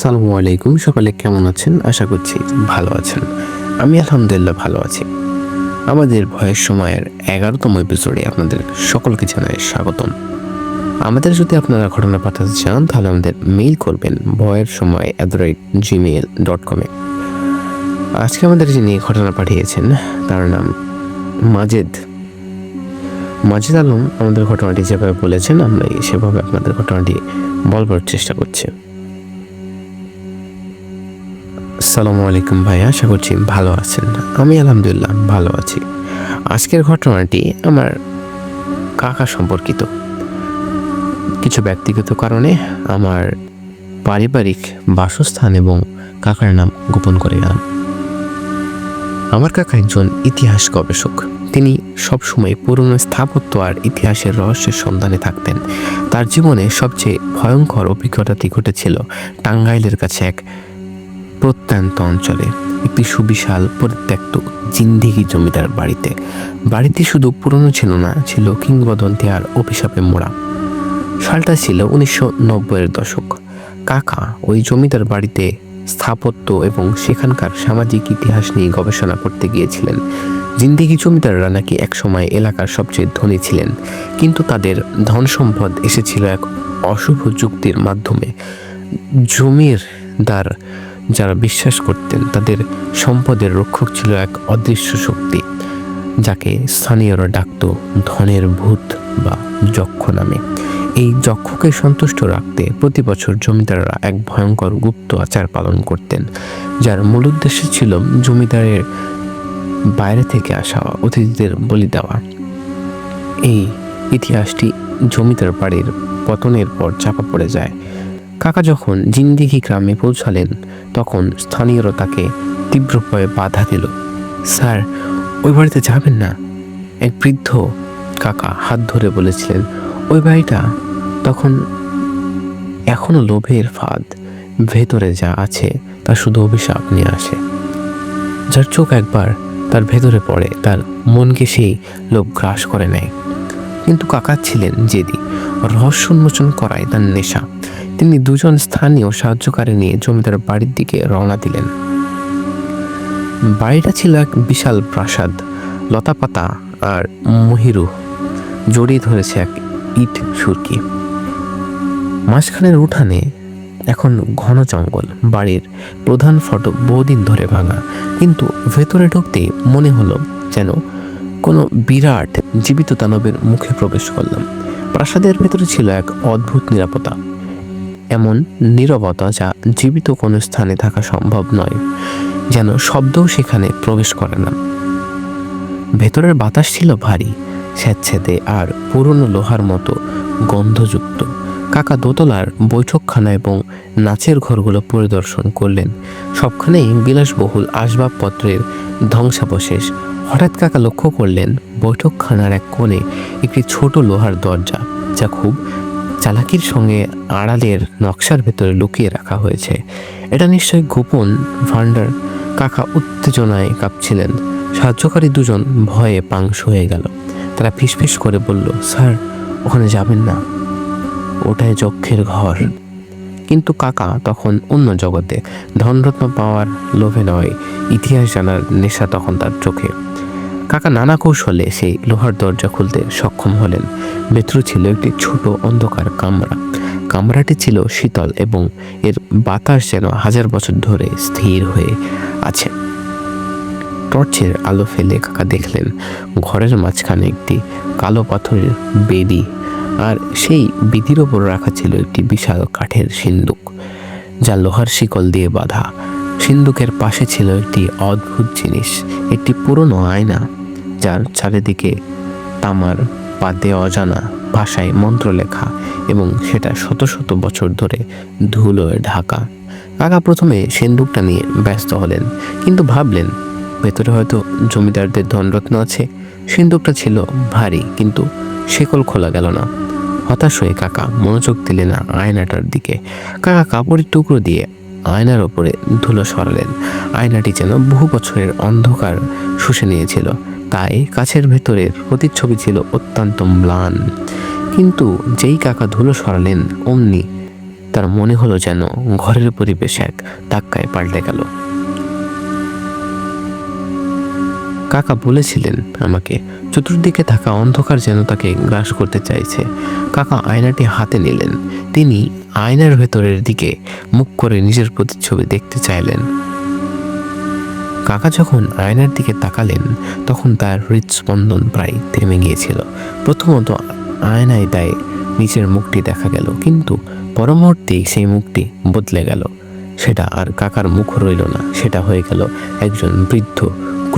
সালামু আলাইকুম, সকালে কেমন আছেন? আশা করছি ভালো আছেন। আমি আলহামদুলিল্লাহ ভালো আছি। আমাদের ভয়ের সময়ের এগারোতম এপিসোডে আপনাদের সকলকে জানাই স্বাগতম। আমাদের যদি আপনারা ঘটনা পাঠাতে চান, তাহলে আমাদের মেইল করবেন ভয়ের সময় at the rate Gmail dot কমে আজকে আমাদের যিনি ঘটনা পাঠিয়েছেন, তার নাম মাজেদ। মাজেদ আলম আমাদের ঘটনাটি যেভাবে বলেছেন, আমরা সেভাবে আপনাদের ঘটনাটি বলবার চেষ্টা করছি। আসসালামু আলাইকুম ভাই আশা করছি ভালো আছেন। আমি আলহামদুলিল্লাহ ভালো আছি। আজকের ঘটনাটি আমার কাকা সম্পর্কিত। কিছু ব্যক্তিগত কারণে আমার পারিবারিক বাসস্থান এবং কাকার নাম গোপন করে গেলাম। আমার কাকা একজন ইতিহাস গবেষক। তিনি সবসময় পুরনো স্থাপত্য আর ইতিহাসের রহস্যের সন্ধানে থাকতেন। তার জীবনে সবচেয়ে ভয়ঙ্কর অভিজ্ঞতাটি ঘটেছিল টাঙ্গাইলের কাছে এক প্রত্যন্ত অঞ্চলে একটি সুবিশাল পরিত্যক্ত জিন্দিগি জমিদার বাড়িতে। বাড়িটি শুধু পুরনো ছিল না, ছিল কিংবদন্তি আর অভিশাপে মোড়া। সালটা ছিল উনিশশো নব্বইয়ের দশক। কাকা ওই জমিদার বাড়িতে স্থাপত্য এবং সেখানকার সামাজিক ইতিহাস নিয়ে গবেষণা করতে গিয়েছিলেন। জিন্দিগি জমিদাররা নাকি একসময় এলাকার সবচেয়ে ধনী ছিলেন, কিন্তু তাদের ধন সম্পদ এসেছিল এক অশুভ যুক্তির মাধ্যমে। জমির দ্বার যারা বিশ্বাস করতেন তাদের সম্পদের রক্ষক ছিল এক অদৃশ্য শক্তি, যাকে স্থানীয়রা ডাকত ধনের ভূত বা যক্ষ নামে। এই যক্ষকে সন্তুষ্ট রাখতে প্রতি বছর জমিদাররা এক ভয়ঙ্কর গুপ্ত আচার পালন করতেন, যার মূল উদ্দেশ্য ছিল জমিদারের বাইরে থেকে আসা অতিথিদের বলি দেওয়া। এই ইতিহাসটি জমিদার বাড়ির পতনের পর চাপা পড়ে যায়। কাকা যখন জিন্দিগি গ্রামে পৌঁছালেন, তখন স্থানীয়রা তাকে তীব্র ভয়ে বাধা দিল। স্যার, ওই বাড়িতে যাবেন না? এক বৃদ্ধ কাকা হাত ধরে বলেছিলেন, ওই বাড়িটা? তখন এখনও লোভের ফাঁদ ভেতরে যা আছে তা শুধু অভিশাপ নিয়ে আসে। যার চোখ একবার তার ভেতরে পড়ে, তার মনকে সেই লোভ গ্রাস করে নেয়। কিন্তু কাকা ছিলেন জেদি। রহস্য উন্মোচন করায় তার নেশা। তিনি দুজন স্থানীয় সাহায্যকারী নিয়ে জমিদার বাড়ির দিকে রওনা দিলেন। বাড়িটা ছিল এক বিশাল প্রাসাদ, লতাপাতা আর মহিরু জড়িয়ে ধরেছে এক ইট সুরকি। মাঝখানের উঠানে এখন ঘন জঙ্গল, বাড়ির প্রধান ফটক বহুদিন ধরে ভাঙা। কিন্তু ভেতরে ঢুকতেই মনে হলো যেন কোনো বিরাট জীবিত দানবের মুখে প্রবেশ করলাম। প্রাসাদের ভেতরে ছিল এক অদ্ভুত নিরাপত্তা। এমন নীরবতা যা জীবিত কোনো স্থানে থাকা সম্ভব নয়, যেন শব্দও সেখানে প্রবেশ করে না। ভেতরের বাতাস ছিল ভারী স্যাঁতস্যাঁতে আর পুরনো লোহার মতো গন্ধযুক্ত। কাকা দোতলার বৈঠকখানা এবং নাচের ঘরগুলো পরিদর্শন করলেন। সবখানেই বিলাসবহুল আসবাবপত্রের ধ্বংসাবশেষ। হঠাৎ কাকা লক্ষ্য করলেন বৈঠকখানার এক কোণে একটি ছোট লোহার দরজা, যা খুব চালাকির সঙ্গে আড়ালের নকশার ভেতরে লুকিয়ে রাখা হয়েছে। এটা নিশ্চয়ই গোপন ভান্ডার কাকা উত্তেজনায় কাঁপছিলেন। সাহায্যকারী দুজন ভয়ে পাংশ হয়ে গেল। তারা ফিসফিস করে বলল, স্যার, ওখানে যাবেন না। ওটাই যক্ষের ঘর। কিন্তু কাকা তখন অন্য জগতে, ধনরত্ন পাওয়ার লোভে নয়। ইতিহাস জানার নেশা তখন তার চোখে। কাকা নানা কৌশলে সেই লোহার দরজা খুলতে সক্ষম হলেন। ভেতরে ছিল একটি ছোট অন্ধকার কামরা। কামরাটি ছিল শীতল এবং এর বাতাস যেন হাজার বছর ধরে স্থির হয়ে আছে। টর্চের আলো ফেলে কাকা দেখলেন, ঘরের মাঝখানে একটি কালো পাথরের বেদি আর সেই বেদির ওপর রাখা ছিল একটি বিশাল কাঠের সিন্দুক, যা লোহার শিকল দিয়ে বাঁধা। সিন্দুকের পাশে ছিল একটি অদ্ভুত জিনিস, একটি পুরনো আয়না, যার চারিদিকে তামার পাতে অজানা ভাষায় মন্ত্র লেখা এবং সেটা শত শত বছর ধরে ধুলোয় ঢাকা। কাকা প্রথমে সিন্দুকটা নিয়ে ব্যস্ত হলেন, কিন্তু ভাবলেন, ভেতরে হয়তো জমিদারদের ধনরত্ন আছে। সিন্দুকটা ছিল ভারী, কিন্তু শেকল খোলা গেল না। হতাশ হয়ে কাকা মনোযোগ দিলেন আয়নাটার দিকে। কাকা কাপড়ের টুকরো দিয়ে আয়নার ওপরে ধুলো সরালেন। আয়নাটি যেন বহু বছরের অন্ধকার শুষে নিয়েছিল। তাই কাছের ভেতরের প্রতিচ্ছবি ছিল অত্যন্ত ম্লান। কিন্তু যেই কাকা ধুলো সরালেন, অমনি তার মনে হলো যেন ঘরের পরিবেশ এক ধাক্কায় পাল্টে গেল। কাকা বলেছিলেন আমাকে, চতুর্দিকে থাকা অন্ধকার যেন তাকে গ্রাস করতে চাইছে। কাকা আয়নাটি হাতে নিলেন। তিনি আয়নার ভেতরের দিকে মুখ করে নিজের প্রতিচ্ছবি দেখতে চাইলেন। কাকা যখন আয়নার দিকে তাকালেন, তখন তার হৃদস্পন্দন প্রায় থেমে গিয়েছিল। প্রথমত আয়নায় তাই নিচের মুখটি দেখা গেল, কিন্তু পরমুহূর্তেই সেই মুখটি বদলে গেল। সেটা আর কাকার মুখ রইল না, সেটা হয়ে গেল একজন বৃদ্ধ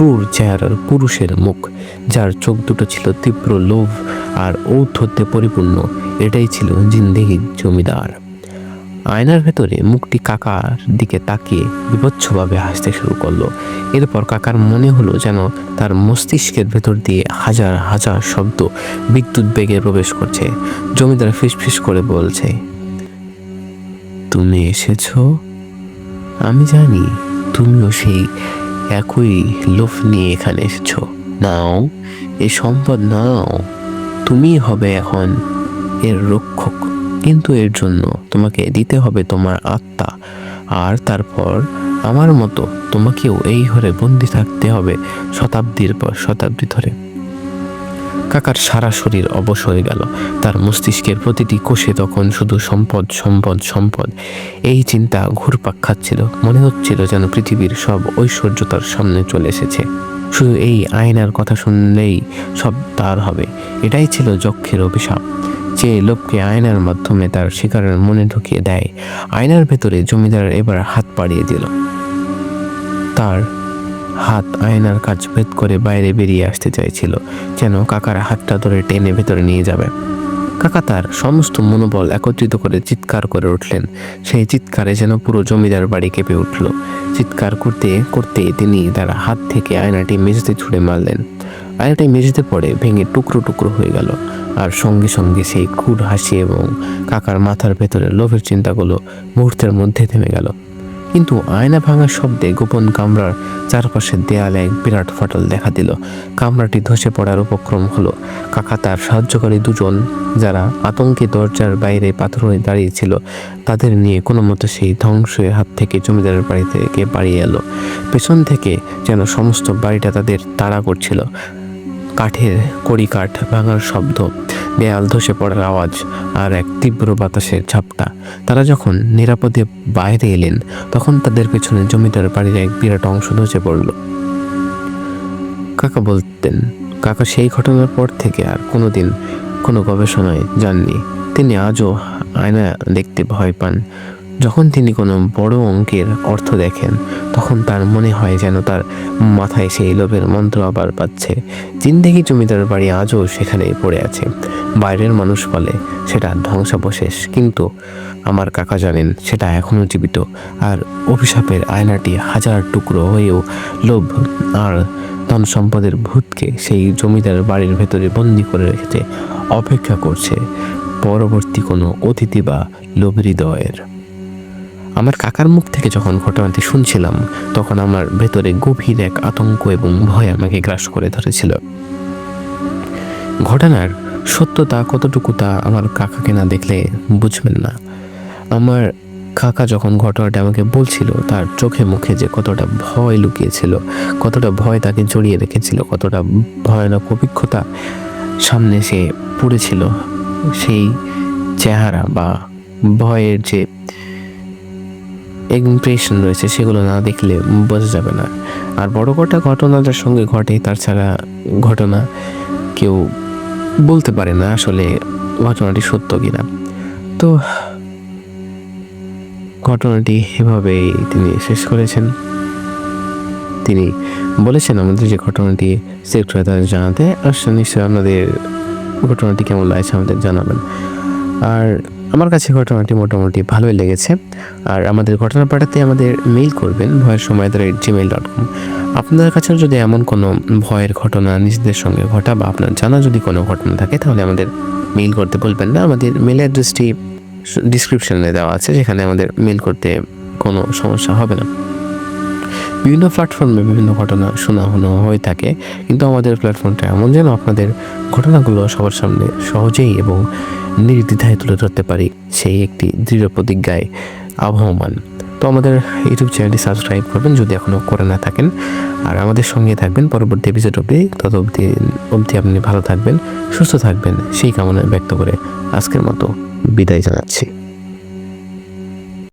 ক্রূর চেহারার পুরুষের মুখ, যার চোখ দুটো ছিল তীব্র লোভ আর ঔদ্ধত্যে পরিপূর্ণ, এটাই ছিল জিন্দেগির জমিদার। আয়নার ভেতরে মুখটি কাকার দিকে তাকিয়ে বিভৎসভাবে হাসতে শুরু করল। এরপর কাকার মনে হলো যেন তার মস্তিষ্কের ভেতর দিয়ে হাজার হাজার শব্দ বিদ্যুৎ বেগে প্রবেশ করছে। জমিদার ফিসফিস করে বলছে, তুমি এসেছ? আমি জানি, তুমিও সেই একই লোভ নিয়ে এখানে এসেছ। নাও, এ সম্পদ নাও। তুমি হবে এখন এর রক্ষক। কিন্তু এর জন্য তোমাকে দিতে হবে তোমার আত্মা। আর তারপর আমার মতো তোমাকেও এই ঘরে বন্দি থাকতে হবে শতাব্দীর পর শতাব্দী ধরে। কাকার সারা শরীর অবশ হয়ে গেল। তার মস্তিষ্কের প্রতিটি কোষে তখন শুধু সম্পদ সম্পদ সম্পদ। এই চিন্তা ঘুরপাক খাচ্ছিল। মনে হচ্ছিল যেন পৃথিবীর সব ঐশ্বর্য তার সামনে চলে এসেছে। শুধু এই আয়নার কথা শুনলেই সব তার হবে। এটাই ছিল যক্ষের অভিশাপ। যে লোককে আয়নার মাধ্যমে তার শিকারের মনে ঢুকিয়ে দেয়, আয়নার ভেতরে জমিদার এবার হাত পাড়িয়ে দিল। তার হাত আয়নার কাজ ভেদ করে বাইরে বেরিয়ে আসতে চাইছিল, যেন কাকার হাতটা ধরে টেনে ভেতরে নিয়ে যাবে। কাকা তার সমস্ত মনোবল একত্রিত করে চিৎকার করে উঠলেন। সেই চিৎকারে যেন পুরো জমিদার বাড়ি কেঁপে উঠল। চিৎকার করতে করতে তিনি তার হাত থেকে আয়নাটি মেঝেতে ছুঁড়ে মারলেন। আয়নাটি মেঝেতে পড়ে, ভেঙে টুকরো টুকরো হয়ে গেল। আর সঙ্গে সঙ্গে সেই কুর হাসি এবং কাকার মাথার ভেতরে লোভের চিন্তাগুলো মুহূর্তের মধ্যে থেমে গেল। কিন্তু আয়না ভাঙার শব্দে গোপন কামরার চারপাশের দেয়ালে এক বিরাট ফাটল দেখা দিল। কামরাটি ধসে পড়ার উপক্রম হলো। কাকা তার সাহায্যকারী দুজন, যারা আতঙ্কে দরজার বাইরে পাথর হয়ে দাঁড়িয়েছিল তাদের নিয়ে কোনো মতো সেই ধ্বংসের হাত থেকে জমিদারের বাড়ি থেকে বাড়িয়ে এলো। পেছন থেকে যেন সমস্ত বাড়িটা তাদের তাড়া করছিল। কাঠের কড়ি কাঠ ভাঙার শব্দ দেয়াল ধসে পড়ার আওয়াজ আর এক তীব্র বাতাসের ঝাপটা। তারা যখন নিরাপদে বাইরে এলেন, তখন তাদের পেছনে জমিদার বাড়ির এক বিরাট অংশ ধসে পড়ল। কাকা বলতেন, কাকা, সেই ঘটনার পর থেকে আর কোনোদিন কোনো গবেষণায় যাননি। তিনি আজও আয়না দেখতে ভয় পান। যখন তিনি কোনো বড় অঙ্কের অর্থ দেখেন, তখন তার মনে হয় যেন তার মাথায় সেই লোভের মন্ত্র আবার পাচ্ছে জিন্দেগি জমিদার বাড়ি আজও সেখানে পড়ে আছে। বাইরের মানুষ বলে, সেটা ধ্বংসাবশেষ। কিন্তু আমার কাকা জানেন, সেটা এখনও জীবিত। আর অভিশাপের আয়নাটি হাজার টুকরো হয়েও লোভ আর ধন সম্পদের ভূতকে সেই জমিদার বাড়ির ভেতরে বন্দি করে রেখেছে অপেক্ষা করছে। পরবর্তী কোনো অতিথি বা লোভ হৃদয়ের আমার কাকার মুখ থেকে যখন ঘটনাটি শুনছিলাম, তখন আমার ভেতরে গভীর এক আতঙ্ক এবং ভয় আমাকে গ্রাস করে ধরেছিল। ঘটনার সত্যতা কতটুকু তা আমার কাকাকে না দেখলে বুঝবেন না। আমার কাকা যখন ঘটনাটা আমাকে বলছিল, তার চোখে মুখে যে কতটা ভয় লুকিয়েছিল, কতটা ভয় তাকে জড়িয়ে রেখেছিল, কতটা ভয়ানক অভিজ্ঞতা সামনে সে পড়েছিল, সেই চেহারা বা ভয়ের যে ইমপ্রেশন রয়েছে, সেগুলো না দেখলে বোঝা যাবে না। আর বড় কটা ঘটনা যার সঙ্গে ঘটে, তার ছাড়া ঘটনা কেউ বলতে পারে না আসলে ঘটনাটি সত্য কিনা। তো, ঘটনাটি এভাবেই তিনি শেষ করেছেন। তিনি বলেছেন, আমাদের যে ঘটনাটি সিলেক্ট হয়ে তাদের জানাতে, আর নিশ্চয়ই আপনাদের ঘটনাটি কেমন লাগছে আমাদের জানাবেন। আর আমার কাছে ঘটনাটি মোটামুটি ভালোই লেগেছে। আর আমাদের ঘটনা পাঠাতে আমাদের মেইল করবেন ভয়ের সময় এট জিমেল ডট কম আপনাদের কাছে যদি এমন কোনো ভয়ের ঘটনা নিজেদের সঙ্গে ঘটা বা আপনার জানা যদি কোনো ঘটনা থাকে, তাহলে আমাদের মেইল করতে বলবেন না। আমাদের মেল অ্যাড্রেসটি ডিসক্রিপশনে দেওয়া আছে, যেখানে আমাদের মেইল করতে কোনো সমস্যা হবে না। বিভিন্ন প্ল্যাটফর্মে বিভিন্ন ঘটনা শোনা হনো হয়ে থাকে, কিন্তু আমাদের প্ল্যাটফর্মটা এমন যেন আপনাদের ঘটনাগুলো সবার সামনে সহজেই এবং নির্দ্বিধায় তুলে ধরতে পারি সেই একটি দৃঢ় প্রতিজ্ঞায় আবহমান। তো আমাদের ইউটিউব চ্যানেলটি সাবস্ক্রাইব করবেন যদি এখনও করে না থাকেন। আর আমাদের সঙ্গে থাকবেন পরবর্তী এপিসোড অবধি। তত অবধি অবধি আপনি ভালো থাকবেন, সুস্থ থাকবেন, সেই কামনা ব্যক্ত করে আজকের মতো বিদায় জানাচ্ছি।